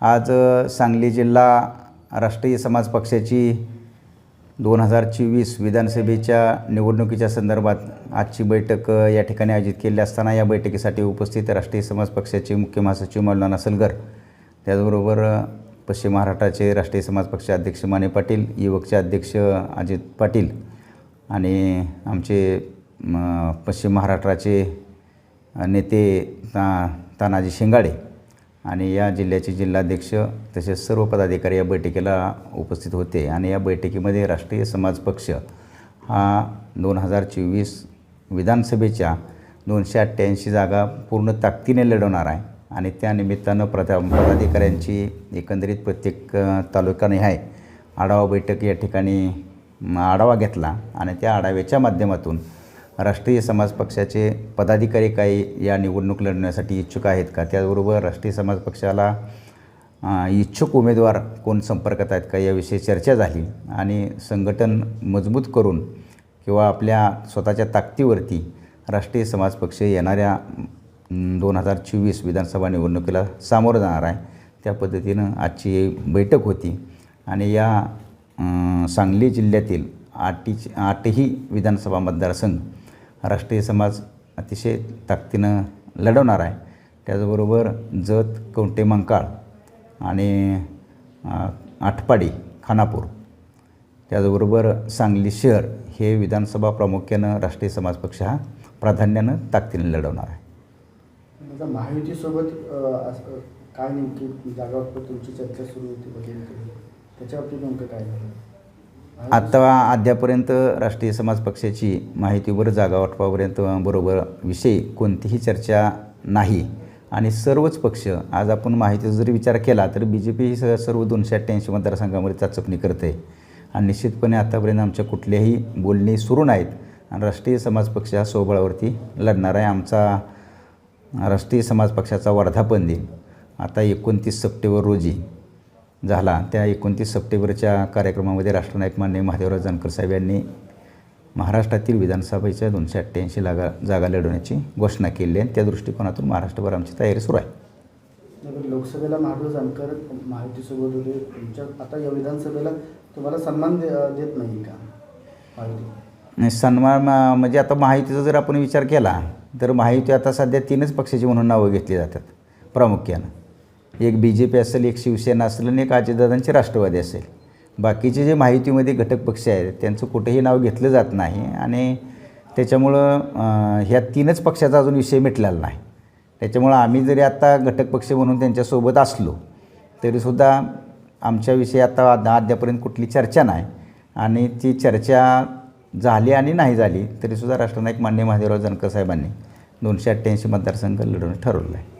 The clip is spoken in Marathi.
आज सांगली जिल्हा राष्ट्रीय समाज पक्षाची दोन हजार चोवीस विधानसभेच्या निवडणुकीच्या संदर्भात आजची बैठक या ठिकाणी आयोजित केली असताना या बैठकीसाठी उपस्थित राष्ट्रीय समाज पक्षाचे मुख्य महासचिव मौलाना सलगर त्याचबरोबर पश्चिम महाराष्ट्राचे राष्ट्रीय समाज पक्ष अध्यक्ष माने पाटील युवकचे अध्यक्ष अजित पाटील आणि आमचे पश्चिम महाराष्ट्राचे नेते ता तानाजी शिंगाडे. आणि या जिल्ह्याचे जिल्हाध्यक्ष तसेच सर्व पदाधिकारी या बैठकीला उपस्थित होते. आणि या बैठकीमध्ये राष्ट्रीय समाज पक्ष हा दोन हजार चोवीस विधानसभेच्या दोनशे अठ्ठ्याऐंशी जागा पूर्ण ताकदीने लढवणार आहे. आणि त्या निमित्तानं प्रधा पदाधिकाऱ्यांची एकंदरीत प्रत्येक अ, तालुकानिहाय आढावा बैठक या ठिकाणी आढावा घेतला. आणि त्या आढाव्याच्या माध्यमातून राष्ट्रीय समाज पक्षाचे पदाधिकारी काही या निवडणूक लढण्यासाठी इच्छुक आहेत का? त्याचबरोबर राष्ट्रीय समाज पक्षाला इच्छुक उमेदवार कोण संपर्कात आहेत का याविषयी चर्चा झाली आणि संघटन मजबूत करून किंवा आपल्या स्वतःच्या ताकदीवरती राष्ट्रीय समाज पक्ष येणाऱ्या दोन हजार चोवीस विधानसभा निवडणुकीला सामोरं जाणार आहे. त्या पद्धतीनं आजची बैठक होती आणि या सांगली जिल्ह्यातील आठीच आठही विधानसभा मतदारसंघ राष्ट्रीय समाज अतिशय ताकदीनं लढवणार आहे. त्याचबरोबर जत कवटे मंकाळ आणि आठपाडी खानापूर. त्याचबरोबर सांगली शहर हे विधानसभा प्रामुख्यानं राष्ट्रीय समाज पक्ष हा प्राधान्यानं ताकदीने लढवणार आहे. महायुतीसोबत काय नेमकी जागावर तुमची चर्चा सुरू होती त्याच्या बाबतीत नेमकं काय झालं? आत्ता अद्यापर्यंत राष्ट्रीय समाज पक्षाची माहितीवर जागा वाटपापर्यंत बरोबर विषयी कोणतीही चर्चा नाही. आणि सर्वच पक्ष आज आपण माहितीचा जरी विचार केला तर बी जे पी ही सर्व दोनशे अठ्ठ्याऐंशी मतदारसंघामध्ये चाचपणी करते. आणि निश्चितपणे आत्तापर्यंत आमच्या कुठल्याही बोलणी सुरू नाहीत. आणि राष्ट्रीय समाज पक्ष हा स्वबळावरती लढणार आहे. आमचा राष्ट्रीय समाज पक्षाचा वर्धापन दिन आता एकोणतीस सप्टेंबर रोजी. झाला. त्या एकोणतीस सप्टेंबरच्या कार्यक्रमामध्ये राष्ट्रनायक मान्य महादेवराव जानकर साहेब यांनी महाराष्ट्रातील विधानसभेच्या दोनशे अठ्ठ्याऐंशी जागा जागा लढवण्याची घोषणा केली आहे आणि त्या दृष्टिकोनातून महाराष्ट्रभर आमची तयारी सुरू आहे. लोकसभेला महादेव जानकर महायुतीसोबत होते तुमच्या आता या विधानसभेला तुम्हाला सन्मान दे देत नाही का? महायुती. सन्मान म- म्हणजे आता महायुतीचा जर आपण विचार केला तर महायुती आता सध्या तीनच पक्षाची म्हणून नावं घेतली जातात प्रामुख्यानं. एक बी जे पी असेल एक शिवसेना असेल आणि एक अजितदादांची राष्ट्रवादी असेल. बाकीचे जे माहितीमध्ये घटक पक्ष आहेत त्यांचं कुठेही नाव घेतलं जात नाही आणि त्याच्यामुळं ह्या तीनच पक्षाचा अजून विषय मिटलेला नाही. त्याच्यामुळं आम्ही जरी आता घटक पक्ष म्हणून त्यांच्यासोबत असलो तरीसुद्धा आमच्याविषयी आता अद्यापर्यंत कुठली चर्चा नाही. आणि ती चर्चा झाली आणि नाही झाली तरीसुद्धा राष्ट्रनायक मान्य महादेवराव जानकर साहेबांनी दोनशे अठ्ठ्याऐंशी मतदारसंघ लढवणं ठरवलं आहे